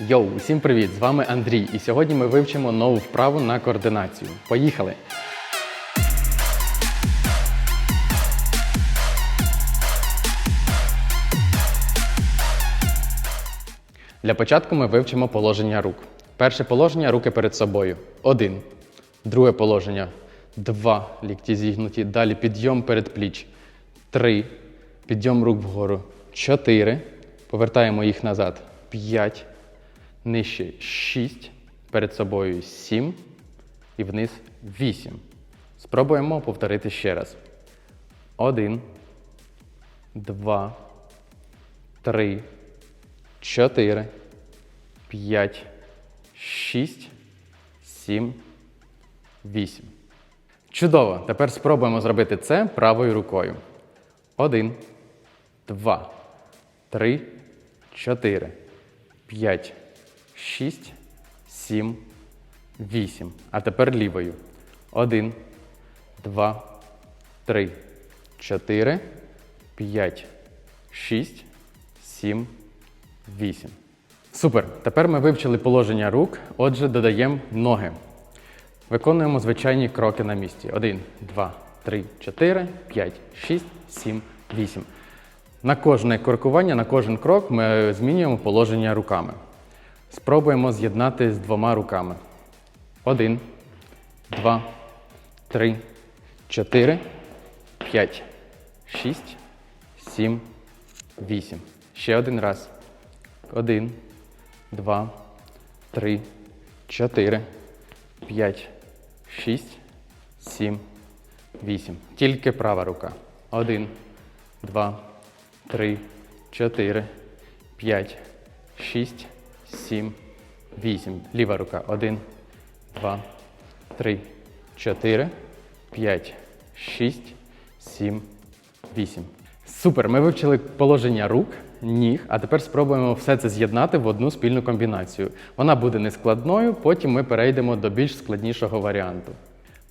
Йоу, усім привіт! З вами Андрій, і сьогодні ми вивчимо нову вправу на координацію. Поїхали! Для початку ми вивчимо положення рук. Перше положення руки перед собою. Один. Друге положення. Два. Лікті зігнуті. Далі підйом перед пліч. Три. Підйом рук вгору. Чотири. Повертаємо їх назад. П'ять. Нижче 6. Перед собою 7. І вниз 8. Спробуємо повторити ще раз. Один. Два. Три. 4, 5, 6, 7, 8. Чудово! Тепер спробуємо зробити це правою рукою. 1, 2, 3, 4, 5, 6, 7, 8. А тепер лівою. 1, 2, 3, 4, 5, 6, 7, 8. Супер. Тепер ми вивчили положення рук, отже, додаємо ноги. Виконуємо звичайні кроки на місці. 1, 2, 3, 4, 5, 6, 7, 8. На кожне крокування, на кожен крок ми змінюємо положення руками. Спробуємо з'єднати з двома руками. 1, 2, 3, 4, 5, 6, 7, 8. Ще один раз. Один, два, три, чотири, п'ять, шість, сім, вісім. Тільки права рука. Один, два, три, чотири, п'ять, шість, сім, вісім. Ліва рука. Один, два, три, чотири, п'ять, шість, сім, вісім. Супер! Ми вивчили положення рук, ніг, а тепер спробуємо все це з'єднати в одну спільну комбінацію. Вона буде нескладною, потім ми перейдемо до більш складнішого варіанту.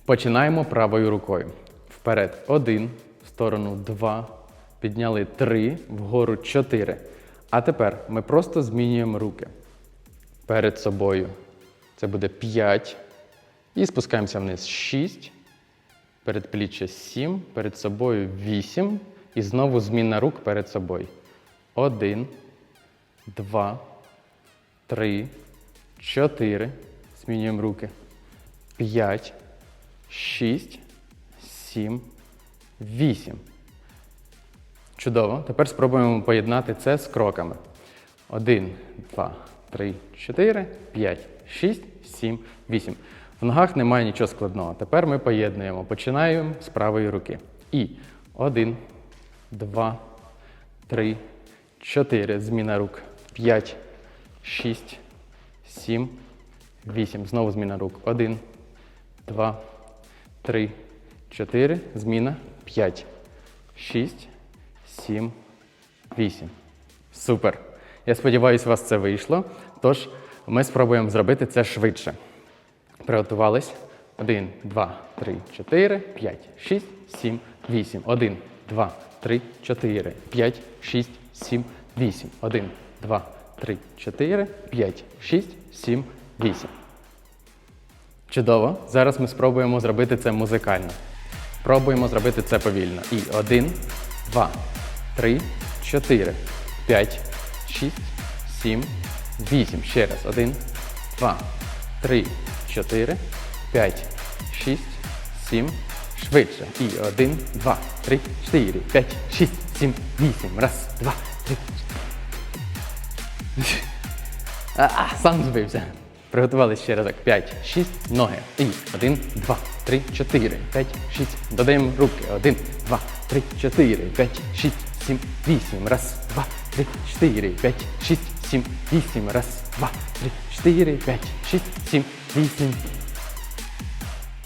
Починаємо правою рукою. Вперед один, в сторону два, підняли три, вгору чотири. А тепер ми просто змінюємо руки перед собою. Це буде 5. І спускаємося вниз 6. Передпліччя 7, перед собою 8. І знову зміна рук перед собою. 1, 2, 3, 4. Змінюємо руки. 5, 6, 7, 8. Чудово. Тепер спробуємо поєднати це з кроками. 1, 2, 3, 4, 5, 6, 7, 8. В ногах немає нічого складного. Тепер ми поєднуємо. Починаємо з правої руки. І 1, 2, 3, 4. Зміна рук. 5, 6, 7, 8. Знову зміна рук. 1, 2, 3, 4. Зміна. 5, 6, 7, 8. Супер. Я сподіваюся, у вас це вийшло. Тож ми спробуємо зробити це швидше. Приготувались. 1, 2, 3, 4, 5, 6, 7, 8. 1, 2, 3, 4, 5, 6, 7, 8. 1, 2, 3, 4, 5, 6, 7, 8. Чудово. Зараз ми спробуємо зробити це музикально. Пробуємо зробити це повільно. І 1, 2, 3, 4, 5, 6, 7, 8. Ще раз. 1, 2, 3, 4, 5, 6, 7. Швидше. І 1, 2, 3, 4, 5, 6, 7, 8. Раз, два, три. А, сам збився. Приготували ще разок. 5, 6, ноги. І 1, 2, 3, 4, 5, 6. Додаємо руки. 1, 2, 3, 4, 5, 6, 7, 8. Раз, два, три, 4, 5, 6, 7, 8. Раз, два, три, 4, 5, 6, 7, 8.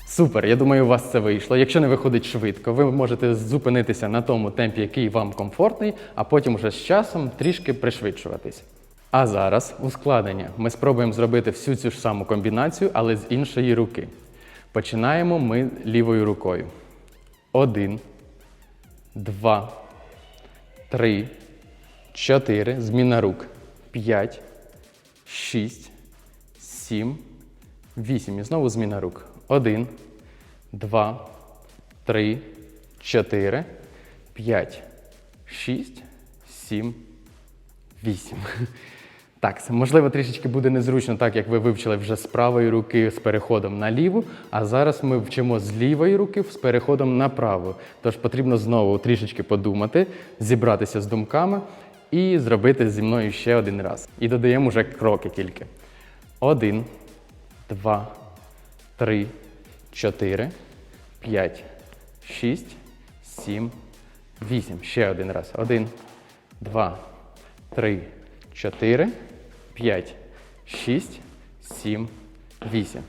Супер, я думаю, у вас це вийшло. Якщо не виходить швидко, ви можете зупинитися на тому темпі, який вам комфортний, а потім уже з часом трішки пришвидшуватись. А зараз ускладнення. Ми спробуємо зробити всю цю ж саму комбінацію, але з іншої руки. Починаємо ми лівою рукою. Один, два, три, чотири. Зміна рук. П'ять, 6, 7, 8. І знову зміна рук. 1, 2, 3, 4, 5, 6, 7, 8. Так, можливо, трішечки буде незручно, так як ви вивчили вже з правої руки з переходом на ліву, а зараз ми вчимо з лівої руки з переходом на праву. Тож потрібно знову трішечки подумати, зібратися з думками і зробити зі мною ще один раз. І додаємо вже кроки тільки. Один, два, три, чотири, п'ять, шість, сім, вісім. Ще один раз. Один, два, три, чотири, п'ять, шість, сім, вісім.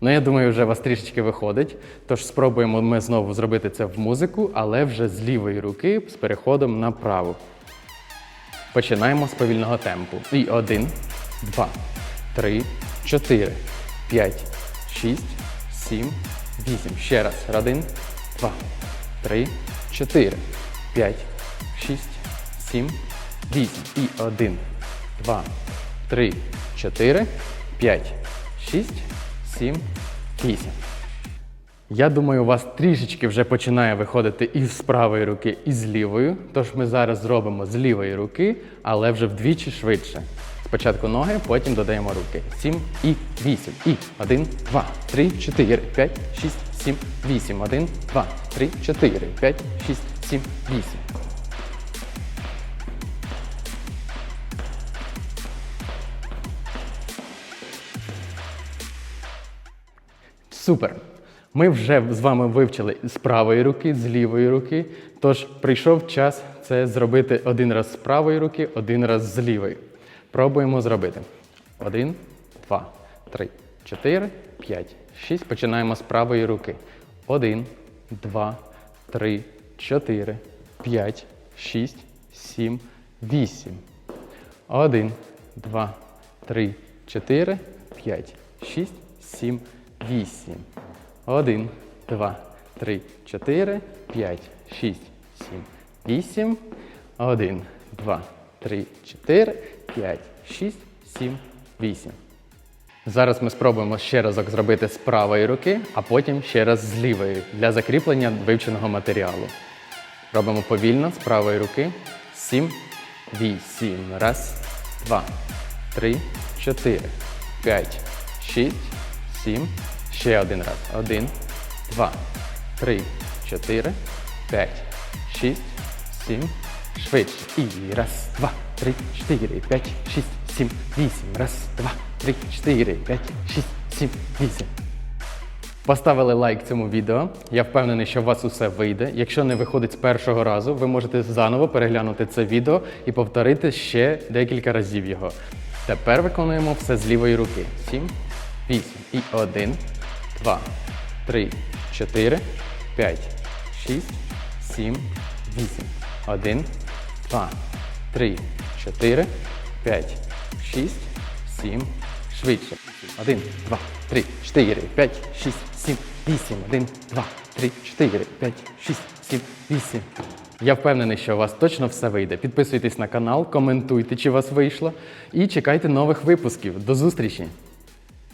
Ну, я думаю, вже у вас трішечки виходить. Тож спробуємо ми знову зробити це в музику, але вже з лівої руки з переходом на праву. Починаємо з повільного темпу. І один, два, три, чотири, п'ять, шість, сім, вісім. Ще раз. Один, два, три, чотири, п'ять, шість, сім, вісім. І один, два, три, чотири, п'ять, шість, сім, вісім. Я думаю, у вас трішечки вже починає виходити і з правої руки, і з лівої. Тож ми зараз зробимо з лівої руки, але вже вдвічі швидше. Спочатку ноги, потім додаємо руки. Сім і вісім. І один, два, три, чотири, п'ять, шість, сім, вісім. Один, два, три, чотири, п'ять, шість, сім, вісім. Супер! Ми вже з вами вивчили з правої руки, з лівої руки. Тож прийшов час це зробити один раз з правої руки, один раз з лівої. Пробуємо зробити. Один, два, три, чотири, п'ять, шість. Починаємо з правої руки. Один, два, три, чотири, п'ять, шість, сім, вісім. Один, два, три, чотири, п'ять, шість, сім, вісім. Один, два, три, чотири, п'ять, шість, сім, вісім. Один, два, три, чотири, п'ять, шість, сім, вісім. Зараз ми спробуємо ще разок зробити з правої руки, а потім ще раз з лівої для закріплення вивченого матеріалу. Робимо повільно з правої руки. Сім, вісім. Раз, два, три, чотири, п'ять, шість, сім. Ще один раз. Один, два, три, чотири, п'ять, шість, сім. Швидше. І раз, два, три, чотири, п'ять, шість, сім, вісім. Раз, два, три, чотири, п'ять, шість, сім, вісім. Поставили лайк цьому відео. Я впевнений, що у вас усе вийде. Якщо не виходить з першого разу, ви можете заново переглянути це відео і повторити ще декілька разів його. Тепер виконуємо все з лівої руки. Сім, вісім. І один, два, три, чотири, п'ять, шість, сім, вісім. Один, два, три, чотири, п'ять, шість, сім. Швидше. Один, два, три, чотири, п'ять, шість, сім, вісім. Один, два, три, чотири, п'ять, шість, сім, вісім. Я впевнений, що у вас точно все вийде. Підписуйтесь на канал, коментуйте, чи у вас вийшло, і чекайте нових випусків. До зустрічі!